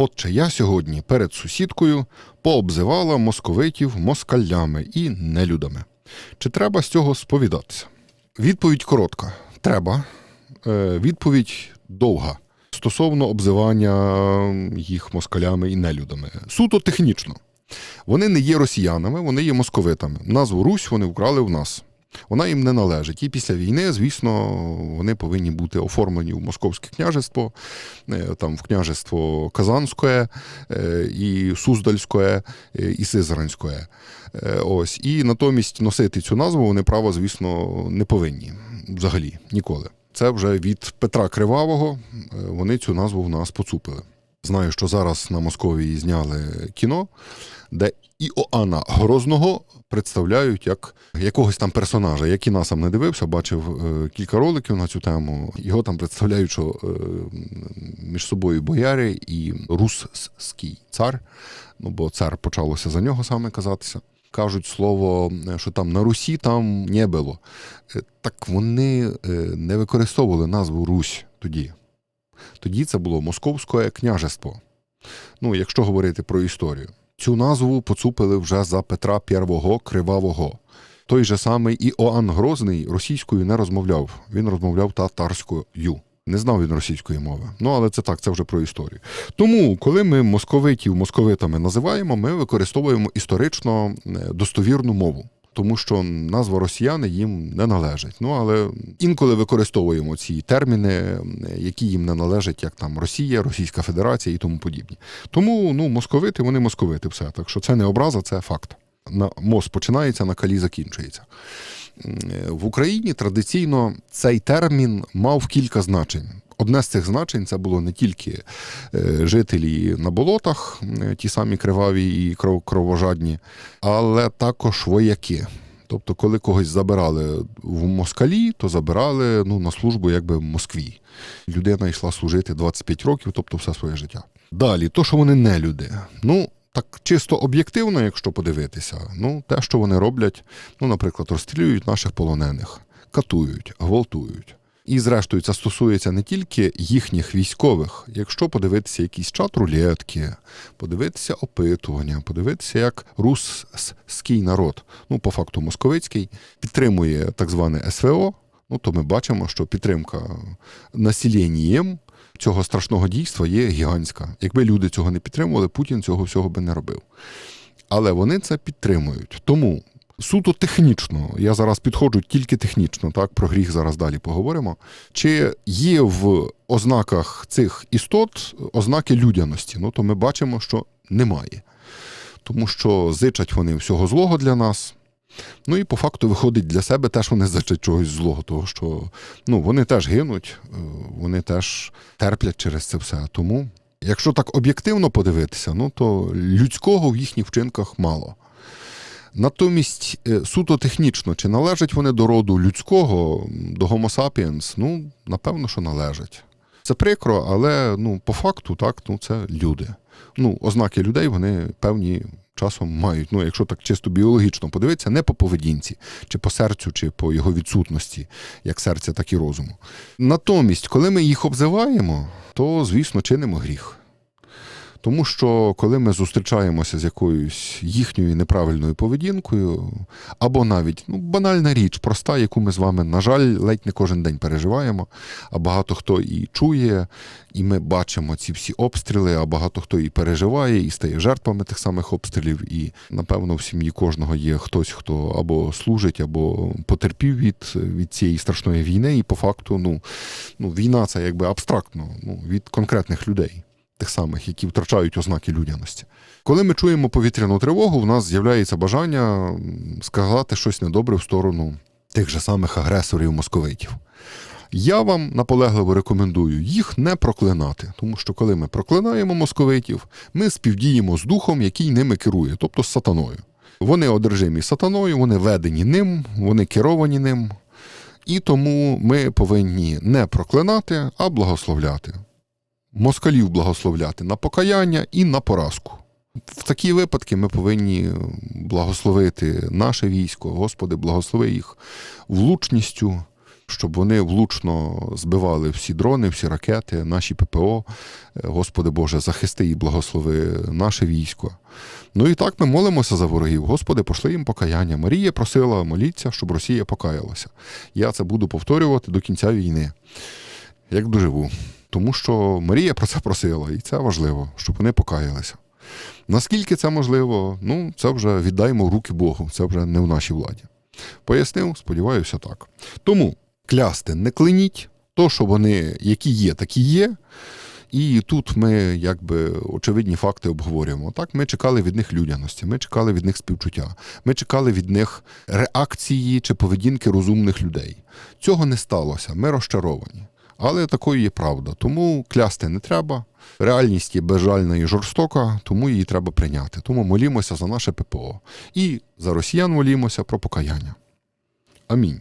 Отже, я сьогодні перед сусідкою пообзивала московитів москалями і нелюдами. Чи треба з цього сповідатися? Відповідь коротка: треба. Е, Відповідь довга стосовно обзивання їх москалями і нелюдами. Суто технічно. Вони не є росіянами, вони є московитами. Назву Русь вони вкрали в нас. Вона їм не належить. І після війни, звісно, вони повинні бути оформлені в Московське княжество, е, там в княжество Казанське, е, і Суздальське, е, і Сизранське. Ось. І натомість носити цю назву вони право, звісно, не повинні взагалі ніколи. Це вже від Петра Кривавого вони цю назву в нас поцупили. Знаю, що зараз на Московії зняли кіно, де Іоанна Грозного представляють як якогось там персонажа. Я кіна сам не дивився, бачив е, кілька роликів на цю тему. Його там представляють, що е, між собою бояри і русський цар, ну бо цар почалося за нього саме казатися. Кажуть слово, е, що там на Русі там не було. Так вони не використовували назву Русь тоді. Тоді це було Московське княжество. Ну, якщо говорити про історію. Цю назву поцупили вже за Петра I Кривавого. Той же самий Іоанн Грозний російською не розмовляв. Він розмовляв татарською. Не знав він російської мови. Ну, але це так, це вже про історію. Тому, коли ми московитів московитами називаємо, ми використовуємо історично е, достовірну мову. Тому що назва росіяни їм не належить. Ну але інколи використовуємо ці терміни, які їм не належать, як там Росія, Російська Федерація і тому подібні. Тому ну московити, вони московити, все. Так що це не образа, це факт. На мос починається, на калі закінчується. В Україні традиційно цей термін мав кілька значень. Одне з цих значень це було не тільки е, жителі на болотах, е, ті самі криваві і кровожадні, але також вояки. Тобто, коли когось забирали в москалі, то забирали ну, на службу якби в Москві. Людина йшла служити 25 років, тобто все своє життя. Далі, то, що вони не люди. Ну, так чисто об'єктивно, якщо подивитися, ну, те, що вони роблять, ну, наприклад, розстрілюють наших полонених, катують, гвалтують. І, зрештою, це стосується не тільки їхніх військових. Якщо подивитися якісь чат рулетки, подивитися опитування, подивитися, як русський народ, ну по факту московицький, підтримує так зване СВО, ну то ми бачимо, що підтримка населенням цього страшного дійства є гігантська. Якби люди цього не підтримували, Путін цього всього би не робив. Але вони це підтримують. Тому суто технічно, я зараз підходжу тільки технічно, так про гріх зараз далі поговоримо. Чи є в ознаках цих істот ознаки людяності? Ну то ми бачимо, що немає. Тому що зичать вони всього злого для нас. Ну і по факту виходить для себе теж вони зичать чогось злого, того що ну, вони теж гинуть, е, вони теж терплять через це все. Тому, якщо так об'єктивно подивитися, ну то людського в їхніх вчинках мало. Натомість, е, суто технічно, чи належать вони до роду людського, до Homo sapiens? Ну, напевно, що належать. Це прикро, але ну, по факту, так, ну, це люди. Ну, ознаки людей вони певні часом мають. Ну, якщо так чисто біологічно подивитися, не по поведінці, чи по серцю, чи по його відсутності, як серця, так і розуму. Натомість, коли ми їх обзиваємо, то, звісно, чинимо гріх. Тому що коли ми зустрічаємося з якоюсь їхньою неправильною поведінкою, або навіть ну, банальна річ, проста, яку ми з вами, на жаль, ледь не кожен день переживаємо, а багато хто і чує, і ми бачимо ці всі обстріли, а багато хто і переживає, і стає жертвами тих самих обстрілів. І, напевно, в сім'ї кожного є хтось, хто або служить, або потерпів від, від цієї страшної війни. І по факту, ну, ну, війна це якби абстрактно ну, від конкретних людей тих самих, які втрачають ознаки людяності. Коли ми чуємо повітряну тривогу, в нас з'являється бажання сказати щось недобре в сторону тих же самих агресорів московитів. Я вам наполегливо рекомендую їх не проклинати, тому що коли ми проклинаємо московитів, ми співдіємо з духом, який ними керує, тобто з сатаною. Вони одержимі сатаною, вони ведені ним, вони керовані ним. І тому ми повинні не проклинати, а благословляти москалів благословляти на покаяння і на поразку. В такі випадки ми повинні благословити наше військо, Господи, благослови їх влучністю, щоб вони влучно збивали всі дрони, всі ракети, наші ППО. Господи Боже, захисти і благослови наше військо. Ну і так ми молимося за ворогів. Господи, пошли їм покаяння. Марія просила моліться, щоб Росія покаялася. Я це буду повторювати до кінця війни, як доживу. Тому що Марія про це просила, і це важливо, щоб вони покаялися. Наскільки це можливо, ну це вже віддаємо руки Богу, це вже не в нашій владі. Пояснив, сподіваюся, так. Тому клясти не клиніть, то, що вони які є, такі є. І тут ми якби очевидні факти обговорюємо. Так, ми чекали від них людяності, ми чекали від них співчуття, ми чекали від них реакції чи поведінки розумних людей. Цього не сталося. Ми розчаровані. Але такою є правда. Тому клясти не треба. Реальність є безжальна і жорстока, тому її треба прийняти. Тому молімося за наше ППО. І за росіян молімося про покаяння. Амінь.